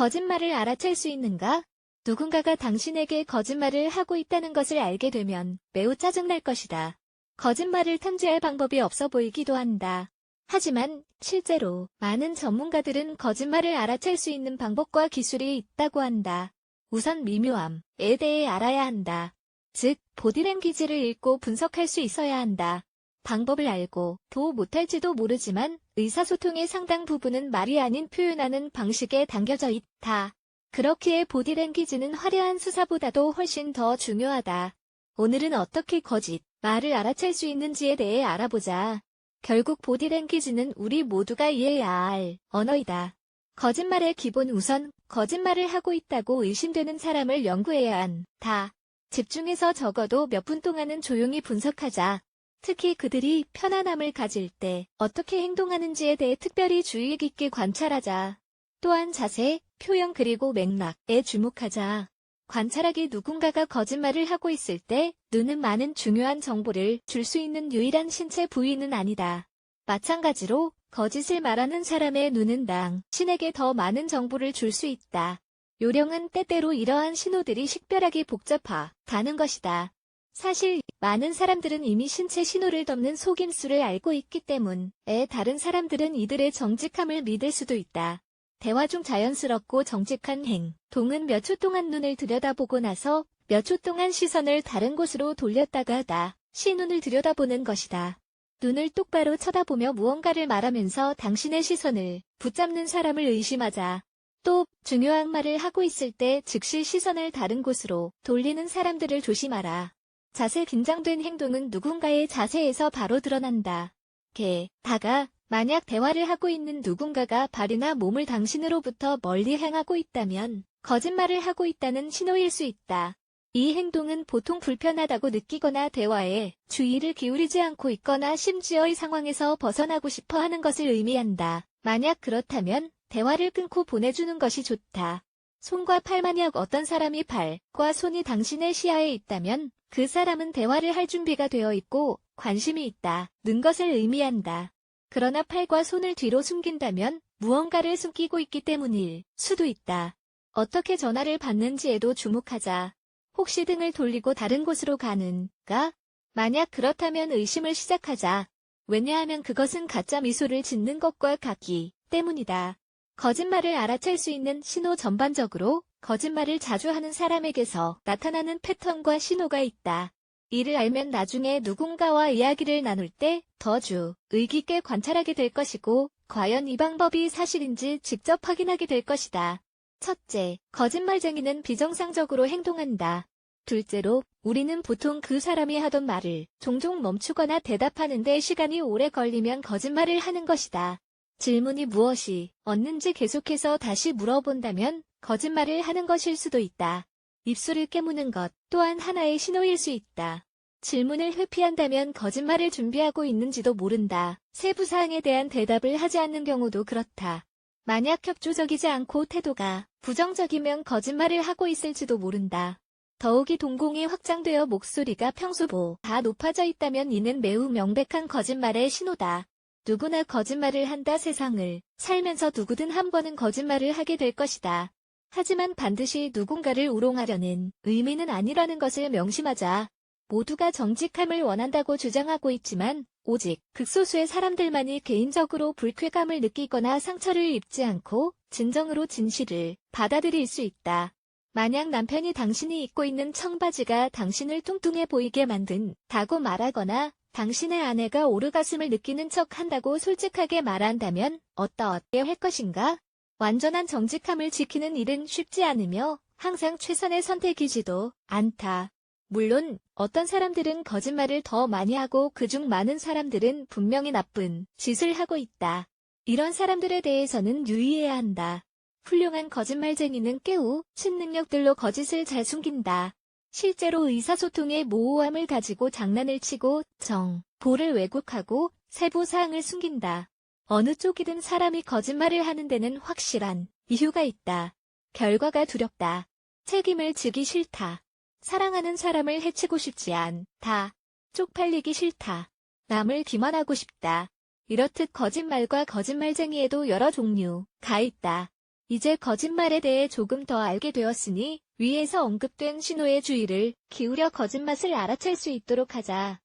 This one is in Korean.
거짓말을 알아챌 수 있는가? 누군가가 당신에게 거짓말을 하고 있다는 것을 알게 되면 매우 짜증날 것이다. 거짓말을 탐지할 방법이 없어 보이기도 한다. 하지만 실제로 많은 전문가들은 거짓말을 알아챌 수 있는 방법과 기술이 있다고 한다. 우선 미묘함에 대해 알아야 한다. 즉, 보디랭귀지를 읽고 분석할 수 있어야 한다. 방법을 알고 도 못할지도 모르지만 의사소통의 상당 부분은 말이 아닌 표현하는 방식에 담겨져 있다. 그렇기에 보디랭귀지는 화려한 수사보다도 훨씬 더 중요하다. 오늘은 어떻게 거짓, 말을 알아챌 수 있는지에 대해 알아보자. 결국 보디랭귀지는 우리 모두가 이해해야 할 언어이다. 거짓말의 기본 우선 거짓말을 하고 있다고 의심되는 사람을 연구해야 한다. 집중해서 적어도 몇 분 동안은 조용히 분석하자. 특히 그들이 편안함을 가질 때 어떻게 행동하는지에 대해 특별히 주의 깊게 관찰하자. 또한 자세, 표현 그리고 맥락에 주목하자. 관찰하기 누군가가 거짓말을 하고 있을 때 눈은 많은 중요한 정보를 줄 수 있는 유일한 신체 부위는 아니다. 마찬가지로 거짓을 말하는 사람의 눈은 당신에게 더 많은 정보를 줄 수 있다. 요령은 때때로 이러한 신호들이 식별하기 복잡하다는 것이다. 사실 많은 사람들은 이미 신체 신호를 덮는 속임수를 알고 있기 때문에 다른 사람들은 이들의 정직함을 믿을 수도 있다. 대화 중 자연스럽고 정직한 행 동은 몇 초 동안 눈을 들여다보고 나서 몇 초 동안 시선을 다른 곳으로 돌렸다가 다시 눈을 들여다보는 것이다. 눈을 똑바로 쳐다보며 무언가를 말하면서 당신의 시선을 붙잡는 사람을 의심하자. 또 중요한 말을 하고 있을 때 즉시 시선을 다른 곳으로 돌리는 사람들을 조심하라. 자세 긴장된 행동은 누군가의 자세에서 바로 드러난다. 게, 다가, 만약 대화를 하고 있는 누군가가 발이나 몸을 당신으로부터 멀리 향하고 있다면 거짓말을 하고 있다는 신호일 수 있다. 이 행동은 보통 불편하다고 느끼거나 대화에 주의를 기울이지 않고 있거나 심지어 이 상황에서 벗어나고 싶어 하는 것을 의미한다. 만약 그렇다면 대화를 끊고 보내주는 것이 좋다. 손과 팔 만약 어떤 사람이 발과 손이 당신의 시야에 있다면 그 사람은 대화를 할 준비가 되어 있고 관심이 있다. 는 것을 의미한다. 그러나 팔과 손을 뒤로 숨긴다면 무언가를 숨기고 있기 때문일 수도 있다. 어떻게 전화를 받는지에도 주목하자. 혹시 등을 돌리고 다른 곳으로 가는가? 만약 그렇다면 의심을 시작하자. 왜냐하면 그것은 가짜 미소를 짓는 것과 같기 때문이다. 거짓말을 알아챌 수 있는 신호 전반적으로 거짓말을 자주 하는 사람에게서 나타나는 패턴과 신호가 있다. 이를 알면 나중에 누군가와 이야기를 나눌 때 더 주, 의깊게 관찰하게 될 것이고, 과연 이 방법이 사실인지 직접 확인하게 될 것이다. 첫째, 거짓말쟁이는 비정상적으로 행동한다. 둘째로, 우리는 보통 그 사람이 하던 말을 종종 멈추거나 대답하는데 시간이 오래 걸리면 거짓말을 하는 것이다. 질문이 무엇이 얻는지 계속해서 다시 물어본다면 거짓말을 하는 것일 수도 있다. 입술을 깨무는 것 또한 하나의 신호일 수 있다. 질문을 회피한다면 거짓말을 준비하고 있는지도 모른다. 세부 사항에 대한 대답을 하지 않는 경우도 그렇다. 만약 협조적이지 않고 태도가 부정적이면 거짓말을 하고 있을지도 모른다. 더욱이 동공이 확장되어 목소리가 평소보다 높아져 있다면 이는 매우 명백한 거짓말의 신호다. 누구나 거짓말을 한다 세상을 살면서 누구든 한 번은 거짓말을 하게 될 것이다. 하지만 반드시 누군가를 우롱하려는 의미는 아니라는 것을 명심하자. 모두가 정직함을 원한다고 주장하고 있지만 오직 극소수의 사람들만이 개인적으로 불쾌감을 느끼거나 상처를 입지 않고 진정으로 진실을 받아들일 수 있다. 만약 남편이 당신이 입고 있는 청바지가 당신을 뚱뚱해 보이게 만든다고 말하거나 당신의 아내가 오르가슴을 느끼는 척 한다고 솔직하게 말한다면 어떠하게 할 것인가? 완전한 정직함을 지키는 일은 쉽지 않으며 항상 최선의 선택이지도 않다. 물론 어떤 사람들은 거짓말을 더 많이 하고 그중 많은 사람들은 분명히 나쁜 짓을 하고 있다. 이런 사람들에 대해서는 유의해야 한다. 훌륭한 거짓말쟁이는 깨우, 친 능력들로 거짓을 잘 숨긴다. 실제로 의사소통의 모호함을 가지고 장난을 치고 정 보를 왜곡하고 세부 사항을 숨긴다. 어느 쪽이든 사람이 거짓말을 하는 데는 확실한 이유가 있다. 결과가 두렵다. 책임을 지기 싫다. 사랑하는 사람을 해치고 싶지 않다. 쪽팔리기 싫다. 남을 기만하고 싶다. 이렇듯 거짓말과 거짓말쟁이에도 여러 종류가 있다. 이제 거짓말에 대해 조금 더 알게 되었으니 위에서 언급된 신호의 주의를 기울여 거짓말을 알아챌 수 있도록 하자.